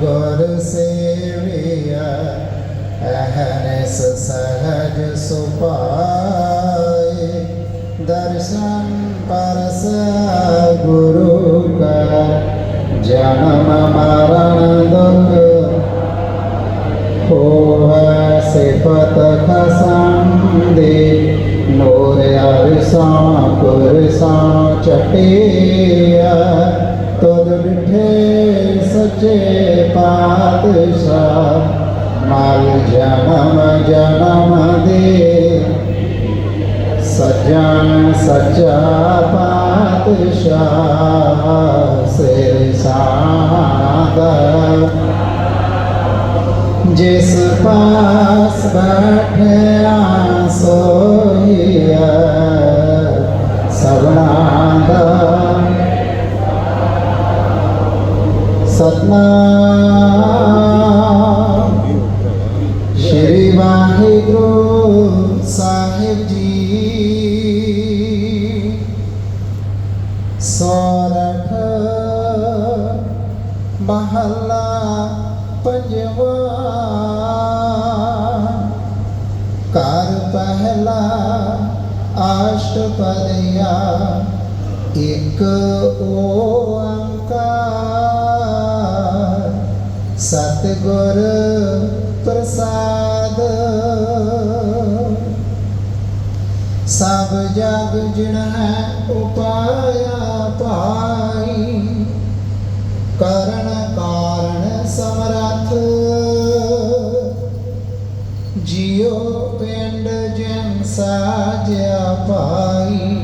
ਗੁਰ ਸੇਵਿਆ ਅਹਨਿਸ ਸਹਜ ਸੁਪਾਏ ਦਰਸ਼ਨ ਪਰਸ ਗੁਰੂ ਕਾ ਜਨਮ ਮਰਨ ਦੁਖ ਹੋਵੇ ਸਿਫਤ ਖਸੰਦੇ ਨੂਰ ਅਰਸਾਂ ਕੁਰਸਾਂ ਚਟਿਆ ਤੁਧ ਡਿਠੇ ਸੱਚੇ ਪਾਤਸ਼ਾਹ ਮਲ ਜਨਮ ਜਨਮ ਦੇ। ਸਜਣ ਸੱਚਾ ਪਾਤਸ਼ਾਹ ਸਤਨਾਮ। ਸ਼੍ਰੀ ਵਾਹਿਗੁਰੂ ਸਾਹਿਬ ਜੀ। ਸੋਰਠ ਮਹੱਲਾ ਪੰਜਵਾ। ਕਰ ਪਹਿਲਾ ਅਸ਼ਟਪਦਿਆ ਇੱਕ ਓ ਸਤਿਗੁਰ ਪ੍ਰਸਾਦ। ਸਭ ਜਗ ਜਿਣਾ ਉਪਾਇਆ ਪਾਈ ਕਰਨ ਕਾਰਨ ਸਮਰੱਥ। ਜਿਉ ਪਿੰਡ ਜਨ ਸਾਜਿਆ ਪਾਈ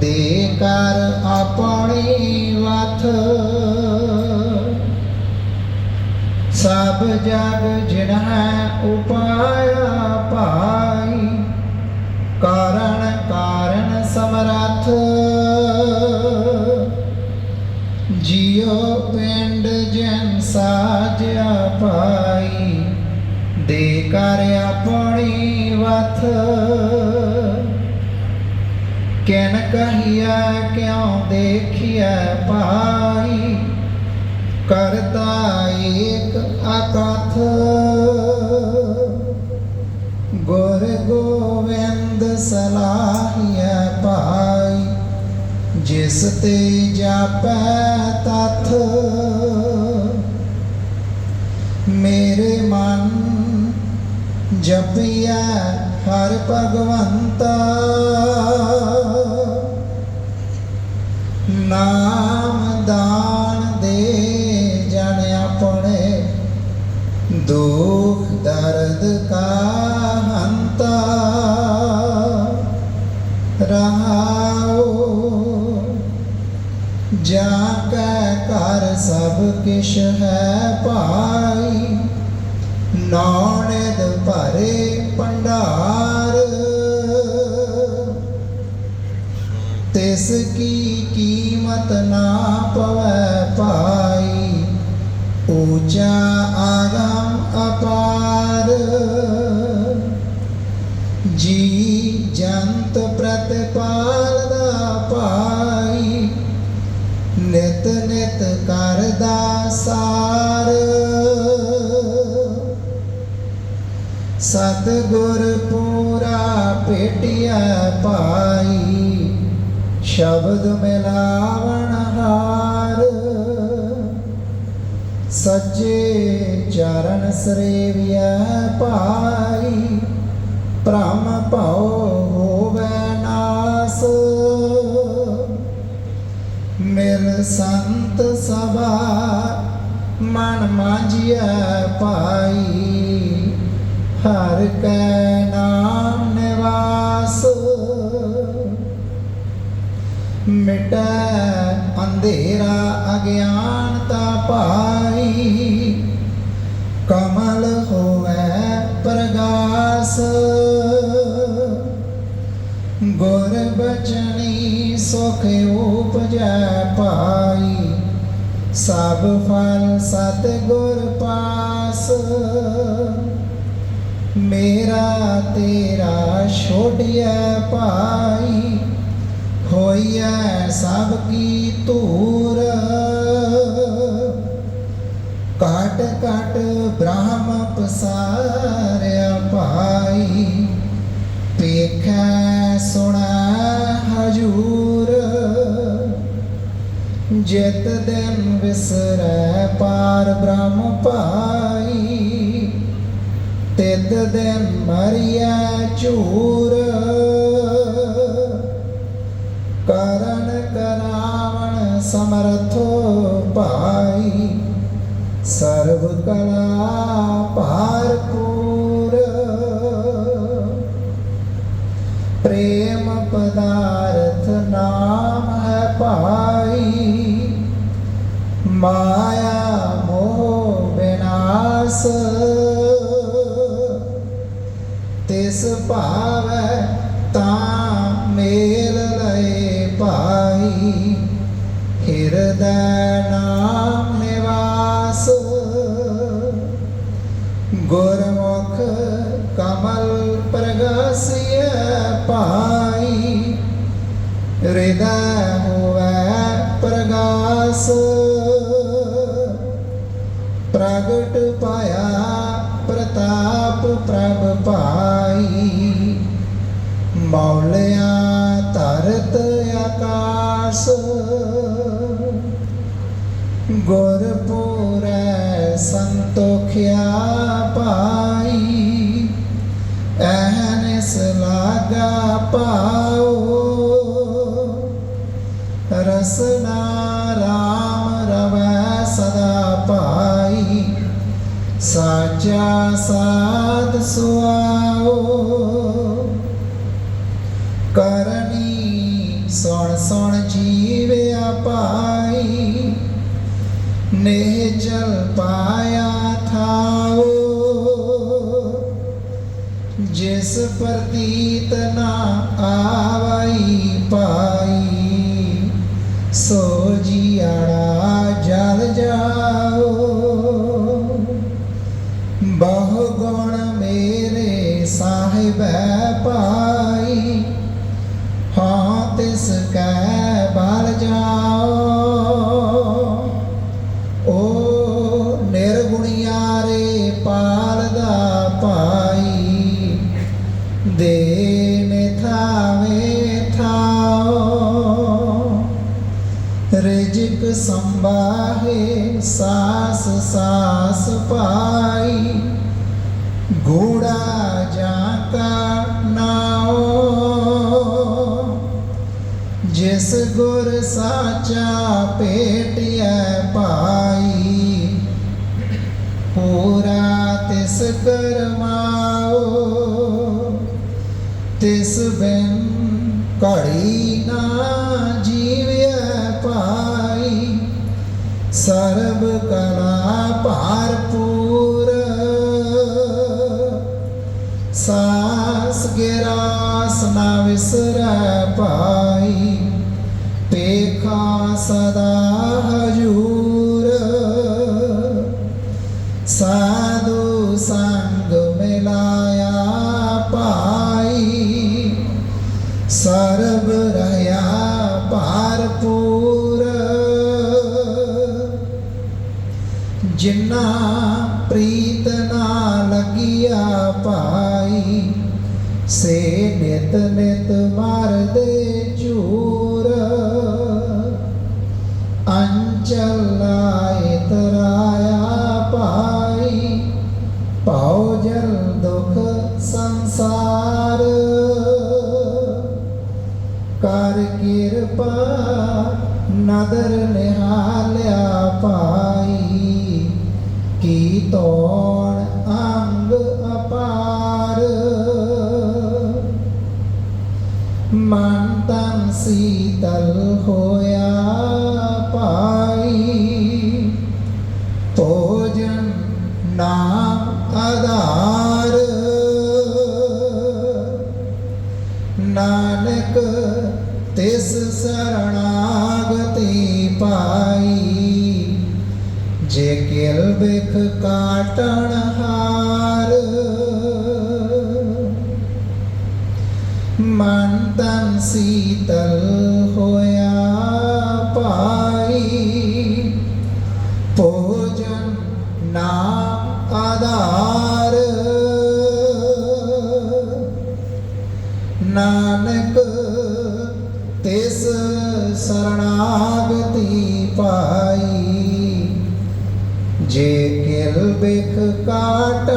ਦੇ ਕਰ ਆਪਣੀ ਵਥ। ਜਗ ਜਿਣਾ ਉਪਾਇਆ ਪਾਈ, ਕਾਰਨ ਕਾਰਨ ਸਮਰੱਥ। ਜਿਉ ਪਿੰਡ ਜਨ ਸਾਜਿਆ ਪਾਈ, ਦੇ ਕਰ ਆਪਣੀ ਵਥ। ਕਿਨ ਕਹੀਆ ਕਿਉ ਦੇਖਿਆ ਪਾਈ ਕਰਤਾ ਏਕ ਅਕਥ। ਗੁਰ ਗੋਵਿੰਦ ਸਲਾਹੀਆ ਪਾਈ ਜਿਸ ਤੇ ਜਾਪੈ ਤਥ। ਮੇਰੇ ਮਨ ਜਪਿਆ ਹਰ ਭਗਵੰਤਾ। ਨਾਮ ਨਾਨਦ ਭਰੇ ਭੰਡਾਰ। ਤਿਸ ਕੀ ਕੀਮਤ ਨਾ ਸਤਿਗੁਰ ਪੂਰਾ ਭੇਟਿਆ ਪਾਈ, ਸ਼ਬਦ ਮਿਲਾਵਣ ਹਾਰ। ਸੱਚੇ ਚਰਨ ਸਰੇਵਿਆ ਪਾਈ, ਭ੍ਰਮ ਭਉ ਹੋਵੇ ਨਾਸ। ਮਿਲ ਸੰਤ ਸਭਾ ਮਨ ਮਾਝਿਆ ਪਾਈ ਹਰ ਕੈ ਨਾਮ ਨਿਵਾਸ। ਮਿਟੈ ਅੰਧੇਰਾ ਅਗਿਆਨਤਾ ਪਾਈ ਕਮਲ ਹੋਵੇ ਪ੍ਰਗਾਸ। ਗੁਰ ਬਚਨੀ ਸੁਖ ਉਪਜੈ ਪਾਈ ਸਭ ਫਲ ਸਤ ਗੁਰ ਪਾਸ। ਮੇਰਾ ਤੇਰਾ ਛੋੜਿਆ ਭਾਈ, ਹੋਈਐ ਸਭ ਕੀ ਧੂਰ। ਕਾਟ ਕਾਟ ਬ੍ਰਹਮ ਪਸਾਰਿਆ ਭਾਈ ਪੇਖੈ ਸੁਣਾ ਹਜੂਰ। ਜਿਤ ਦਿਨ ਵਿਸਰੈ ਪਾਰ ਬ੍ਰਹਮ ਪਾਈ ਮਰਿਆ ਝੂਰ ਕਰਨ ਕਰਾਵਣ ਸਮਰਥੋ ਭਾਈ ਸਰਬ ਕਲਾ ਭਾਰਪੂਰ ਪ੍ਰੇਮ ਪਦਾਰਥ ਨਾਮ ਹੈ ਭਾਈ। ਮਾਇਆ ਮੋਹ ਬਿਨਾਸ਼। ਤਿਸ ਭਾਵੈ ਤਾਂ ਮੇਲ ਲਏ ਭਾਈ। ਹਿਰਦੈ ਨਾਮ ਨਿਵਾਸ। ਗੁਰਮੁਖ ਕਮਲ ਪ੍ਰਗਾਸਿਐ ਭਾਈ। ਹਿਰਦੈ ਹੋਵੇ ਪ੍ਰਗਾਸ। ਪ੍ਰਗਟ ਪਾਇਆ ਪ੍ਰਤਾਪ। ਪ੍ਰਭ ਪਾਈ ਮੌਲਿਆ ਤਰਤ ਆਕਾਸ। ਗੁਰਪੁਰੈ ਸੰਤੋਖਿਆ ਪਾਈ। ਐਨਸ ਲਾਗਾ ਪਾਓ। ਰਸਨਾ ਰਾਮ ਰਵੈ ਸਦਾ ਪਾਈ। ਸਾਚਾ ਸਾ ਸੁਆਓ। ਕਰਨੀ ਸੁਣ ਸੁਣ ਜੀਵਿਆ ਪਾਈ ਨੇ ਜਲ ਪਾਇਆ ਥਾਓ। ਜਿਸ ਪ੍ਰਤੀਤ ਨਾ ਆਵਈ ਪਾਈ, ਸੋ ਜੀਆੜਾ ਦੇ ਥਾਵੇ ਥਾਓ। ਰਿਜਕ ਸੰਭਾਹੇ ਸਾਸ ਸਾਸ ਪਾਈ। ਗੂੜਾ ਜਾਤਾ ਕਾ ਨਾਓ। ਜਿਸ ਗੁਰ ਸਾਚਾ ਭੇਟਿਐ ਪਾਈ। ਪੂਰਾ ਤਿਸ ਕਰਮਾਓ। ਤਿਸ ਬਿਨ ਘੜੀ ਨਾ ਜੀਵਿਆ ਪਾਈ ਸਰਬ ਕਲਾ ਜਿੰਨਾ ਪ੍ਰੀਤ ਨਾ ਲਗਿਆ ਪਾਈ ਸੇ ਨਿਤ ਨਿਤ ਮਾਰਦੇ ਝੂਰ ਅੰਚਲਾਇ ਤਰਾਇਆ ਪਾਈ ਪਾਉ ਜਲ ਦੁਖ ਸੰਸਾਰ। ਕਰ ਕਿਰਪਾ ਨਦਰ ਤਿਸ ਸਰਣਾਗਤੀ ਪਾਈ ਜੇ ਕਿਲ ਬਿਖ ਕਾਟਣ ਹਾਰ ਮਨ ਜੇ ਕਿਲ ਬਿਖ ਕਾਟਣ